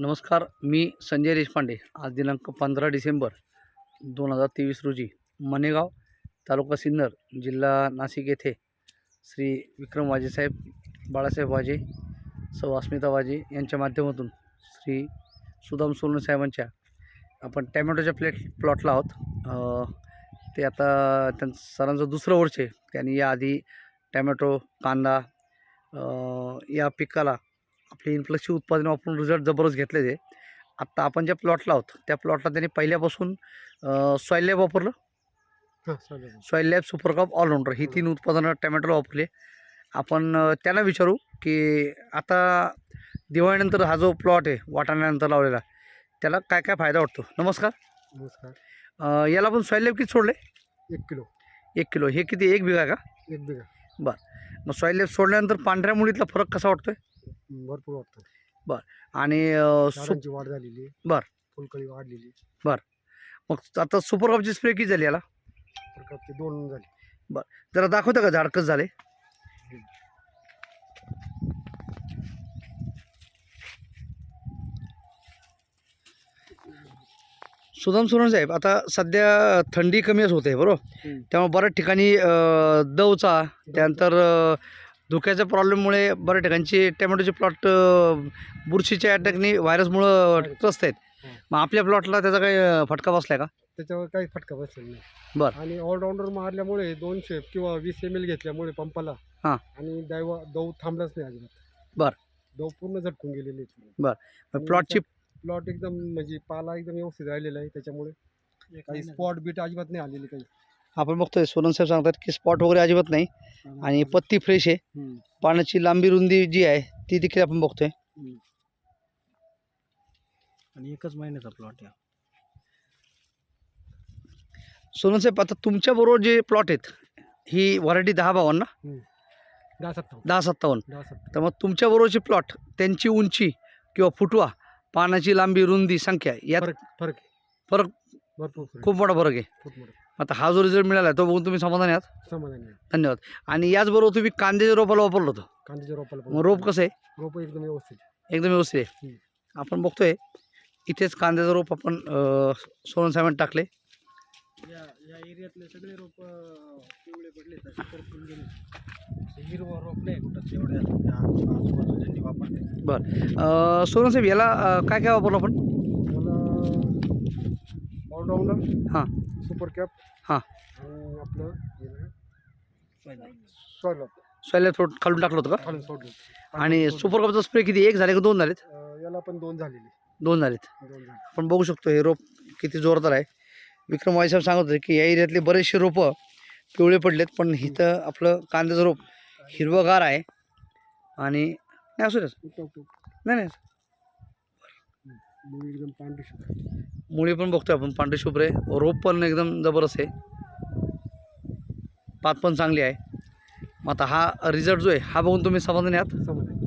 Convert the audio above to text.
नमस्कार मी संजय देशपांडे. आज दिनांक पंधरा डिसेंबर दोन हजार तेवीस रोजी मनेगाव तालुका सिन्नर जिल्हा नाशिक येथे श्री विक्रम वाजेसाहेब बाळासाहेब वाजे सौ अस्मिता वाजे यांच्या माध्यमातून श्री सुदाम सोनवणे साहेबांच्या आपण टॅमॅटोच्या प्लेट प्लॉटला आहोत. ते आता त्यां सरांचं दुसरं वर्ष आहे. त्यांनी याआधी टॅमॅटो कांदा या पिकाला आपली इन्फ्लक्सची उत्पादन वापरून रिझल्ट जबरदस्त घेतले ते. आत्ता आपण ज्या प्लॉटला आहोत त्या प्लॉटला त्यांनी पहिल्यापासून सॉईल लॅब वापरलं. Soil lab super cup allrounder ही तीन उत्पादनं टॅमॅटोला वापरली. आपण त्यांना विचारू की आता दिवाळीनंतर हा जो प्लॉट आहे वाटाण्यानंतर लावलेला त्याला काय काय फायदा वाटतो? नमस्कार. नमस्कार. याला पण सॉईल लॅब किती सोडले एक किलो. एक किलो. हे किती? एक बिघा का? एक बिघा. मग सॉईल लॅब सोडल्यानंतर पांढऱ्या मुळीतला फरक कसा वाटतोय? भरपूर वाटतं. आणि अ, सु झाडांची वाढ झालेली आहे. बर. फुलकळी वाढलेली मग आता सुपर कपची स्प्रे किती झाली याला? प्रकारचे दोन झाले. जरा दाखवतं का झाड कसं झाले सुदाम सोनवणे साहेब आता सध्या थंडी कमीच होते बरोबर? हम्म. त्यामुळे बऱ्याच ठिकाणी अ, दवचा. त्यानंतर अ, धुक्याच्या प्रॉब्लेममुळे बऱ्याच ठिकाणची टॅमॅटोचे प्लॉट बुरशीच्या अटॅकनी व्हायरसमुळं त्रस्त आहेत. हं. मग आपल्या प्लॉटला त्याचा काही फटका बसलाय का? त्याच्यावर काही फटका बसलेला नाही. बर. आणि ऑलराऊंडर मारल्यामुळे दोनशे किंवा वीस एम एल घेतल्यामुळे पंपाला हां. आणि दैवा दव थांबलाच नाही अजिबात. बर. दव पूर्ण झटकून गेलेले मग प्लॉटची प्लॉट एकदम म्हणजे पाला एकदम व्यवस्थित राहिलेला आहे त्याच्यामुळे काही स्पॉट बीट अजिबात नाही आलेले काही. आपण बघतोय सोनन साहेब सांगतात की स्पॉट वगैरे अजिबात नाही. आणि पत्ती फ्रेश आहे. पाण्याची लांबी रुंदी जी आहे ती देखील आपण बघतोय. आणि एकच महिन्याचा प्लॉट आहे. सोनन साहेब आता तुमच्याबरोबर जे प्लॉट आहेत ही व्हरायटी दहा बावन्न ना दहा सत्तावन्न. दहा सत्तावन्न. दहा तर मग तुमच्याबरोबरचे प्लॉट त्यांची उंची किंवा फुटवा पानाची लांबी रुंदी संख्या यात फरक फरक. फरक भरपूर खूप मोठा फरक आहे. खूप मोठा आता हा जो रिझल्ट मिळाला तो बघून तुम्ही समाधानी आहात? समाधानी आहे. धन्यवाद. आणि याचबरोबर तुम्ही कांद्याच्या रोपाला वापरलं होतं. कांद्याच्या रोपाला पण मग रोप कसं आहे? रोप एकदम व्यवस्थित एकदम व्यवस्थित आहे. हम्म. आपण बघतोय इथेच कांद्याचं रोप आपण अं, सोनन साहेबांनी टाकले या या एरियातले सगळे रोप पिवळे पडले तसे करपून गेले हिरवं रोप नाही कुठं तेवढ्या या आजूबाजू ज्यांनी वापरले अं, सोनन साहेब याला अं, काय काय वापरलं आपण? ऑलराऊंडर हां. सुपर कॅप हां. आणि आपलं सॉइल सोयला थोडं खालून टाकलं होतं का? खालून सोडलं. आणि सुपर कपचा स्प्रे किती? एक झाले का दोन झालेत? अं, याला पण दोन झालेले. दोन झालेत. दोन झाले. आपण बघू शकतो हे रोप किती जोरदार आहे. विक्रम वाई साहेब सांगत होते की या एरियातले बरेचसे रोपं पिवळे पडलेत पण इथं आपलं कांद्याचं रोप हिरवंगार आहे. आणि नाही असू द्या. नाही नाही. मुळी एकदम पांढरी शुभ्र. मुळी पण बघतोय आपण पांढरे शुभ्र आहे. रोप पण एकदम जबरदस्त आहे. पात पण चांगली आहे. मग आता हा रिझल्ट जो आहे हा बघून तुम्ही समाधानी आहात समाधानी धन्यवाद